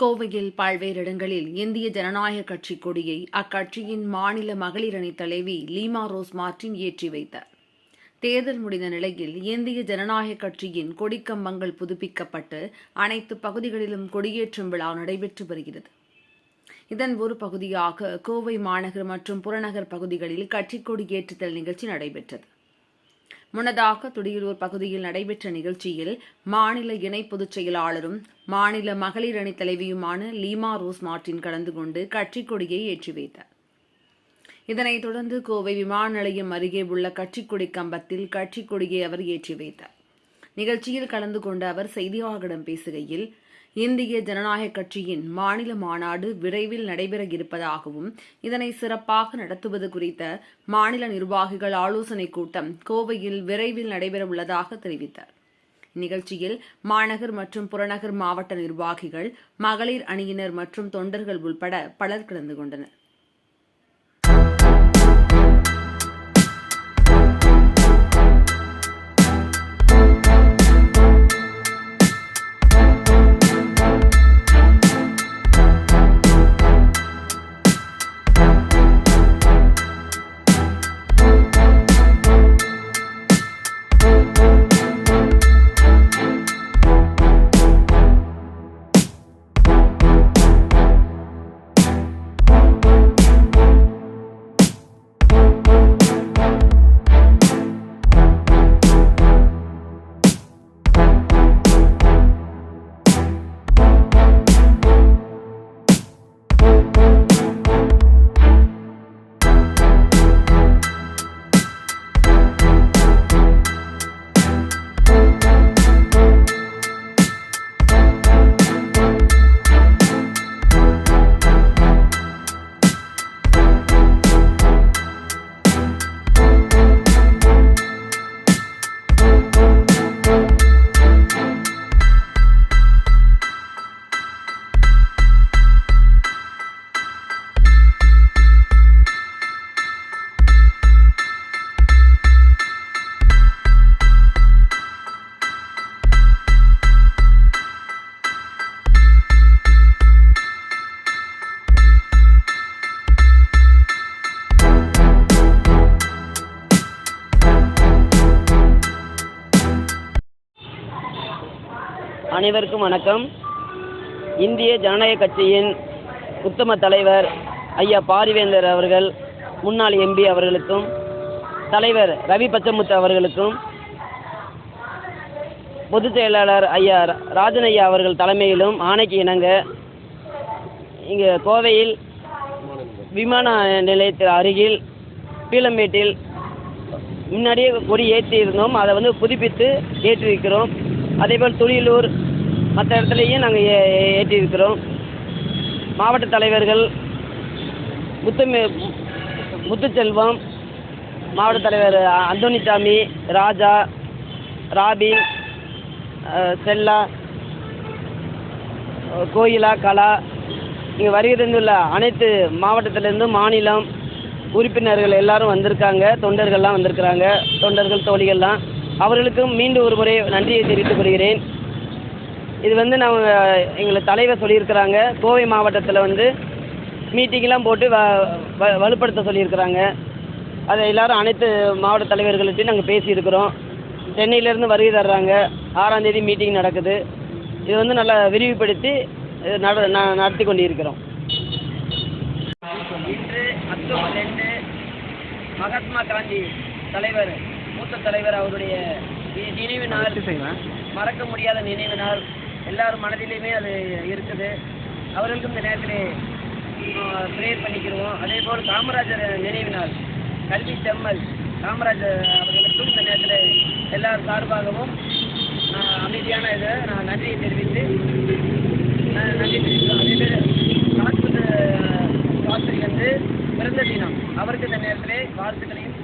கோவையில் பல்வேறு இடங்களில் இந்திய ஜனநாயக கட்சி கொடியை அக்கட்சியின் மாநில மகளிர் அணி தலைவி லீமா ரோஸ் மார்டின் ஏற்றி வைத்தார். தேர்தல் முடிந்த நிலையில் இந்திய ஜனநாயக கட்சியின் கொடிக்கம்பங்கள் புதுப்பிக்கப்பட்டு அனைத்து பகுதிகளிலும் கொடியேற்றும் விழா நடைபெற்று வருகிறது. இதன் ஒரு பகுதியாக கோவை மாநகர் மற்றும் புறநகர் பகுதிகளில் கட்சிக் கொடி ஏற்றுதல் நிகழ்ச்சி நடைபெற்றது. முன்னதாக துடியலூர் பகுதியில் நடைபெற்ற நிகழ்ச்சியில் மாநில இணை பொதுச் செயலாளரும் மாநில மகளிர் அணி தலைவியுமான லீமா ரோஸ் மார்டின் கலந்து கொண்டு கட்சிக் கொடியை ஏற்றி வைத்தார். இதனைத் தொடர்ந்து கோவை விமான நிலையம் அருகே உள்ள கட்சிக் கொடி கம்பத்தில் கட்சிக் கொடியை அவர் ஏற்றி வைத்தார். நிகழ்ச்சியில் கலந்து கொண்ட அவர் செய்தியாளர்களிடம் பேசுகையில் இந்திய ஜனநாயக கட்சியின் மாநில மாநாடு விரைவில் நடைபெற இருப்பதாகவும் இதனை சிறப்பாக நடத்துவது குறித்த மாநில நிர்வாகிகள் ஆலோசனைக் கூட்டம் கோவையில் விரைவில் நடைபெற உள்ளதாக தெரிவித்தார். நிகழ்ச்சியில் மாநகர் மற்றும் புறநகர் மாவட்ட நிர்வாகிகள் மகளிர் அணியினர் மற்றும் தொண்டர்கள் உள்பட பலர் கலந்து கொண்டனர். அனைவருக்கும் வணக்கம். இந்திய ஜனநாயக கட்சியின் உத்தம தலைவர் ஐயா பாரிவேந்தர் அவர்கள் முன்னாள் எம்பி அவர்களுக்கும் தலைவர் ரவி பச்சமுத்து அவர்களுக்கும் பொதுச் செயலாளர் ஐயா ரா- ராஜன் ஐயா அவர்கள் தலைமையிலும் ஆணைக்கு இணங்க இங்கே கோவையில் விமான நிலையத்தில் அருகில் பீலம்பேட்டில் முன்னாடியே கொடி ஏற்றியிருந்தோம் அதை வந்து புதுப்பித்து ஏற்றிருக்கிறோம். அதேபோல் துளியலூர் மற்ற இடத்துலையும் நாங்கள் ஏ ஏற்றிருக்கிறோம். மாவட்ட தலைவர்கள் முத்துமே முத்துச்செல்வம் மாவட்ட தலைவர் அந்தோனிசாமி ராஜா ராபி செல்லா கோயிலா கலா இங்கே வருகை தந்துள்ள அனைத்து மாவட்டத்திலேருந்தும் மாநிலம் உறுப்பினர்கள் எல்லாரும் வந்திருக்காங்க. தொண்டர்கள்லாம் வந்திருக்கிறாங்க. தொண்டர்கள் தோழிகள்லாம். அவர்களுக்கும் மீண்டும் ஒரு முறை நன்றியை தெரிவித்துக் கொள்கிறேன். இது வந்து நம்ம எங்களை தலைவர் சொல்லியிருக்கிறாங்க. கோவை மாவட்டத்தில் வந்து மீட்டிங்லாம் போட்டு வ வ- வலுப்படுத்த சொல்லியிருக்கிறாங்க. அதை எல்லாரும் அனைத்து மாவட்ட தலைவர்கள்ட்டையும் நாங்கள் பேசியிருக்கிறோம். சென்னையிலேருந்து வருகை தர்றாங்க. ஆறாம் தேதி மீட்டிங் நடக்குது. இது வந்து நல்லா விரிவுபடுத்தி நட ந- நடத்தி கொண்டிருக்கிறோம். இன்று அக்டோபர் ரெண்டு மகாத்மா காந்தி தலைவர் மூத்த தலைவர் அவருடைய நினைவு நாள் மறக்க முடியாத நினைவு நாள் எல்லார் மனதிலையுமே அது இருக்குது. அவர்களுக்கும் இந்த நேரத்தில் ப்ரேயர் பண்ணிக்கிறோம் அதே போல் காமராஜர் நினைவு நாள் கல்வி செம்மல். காமராஜர் அவர்களுக்கும் இந்த நேரத்தில் எல்லார் சார்பாகவும் அமைதியான இதை நான் நன்றியை தெரிவித்து நன்றி தெரிவிக்கிறோம். அதே பேர் சாஸ்திரி வந்து பிறந்த தினம். அவருக்கு இந்த நேரத்திலே வாழ்த்துக்களையும்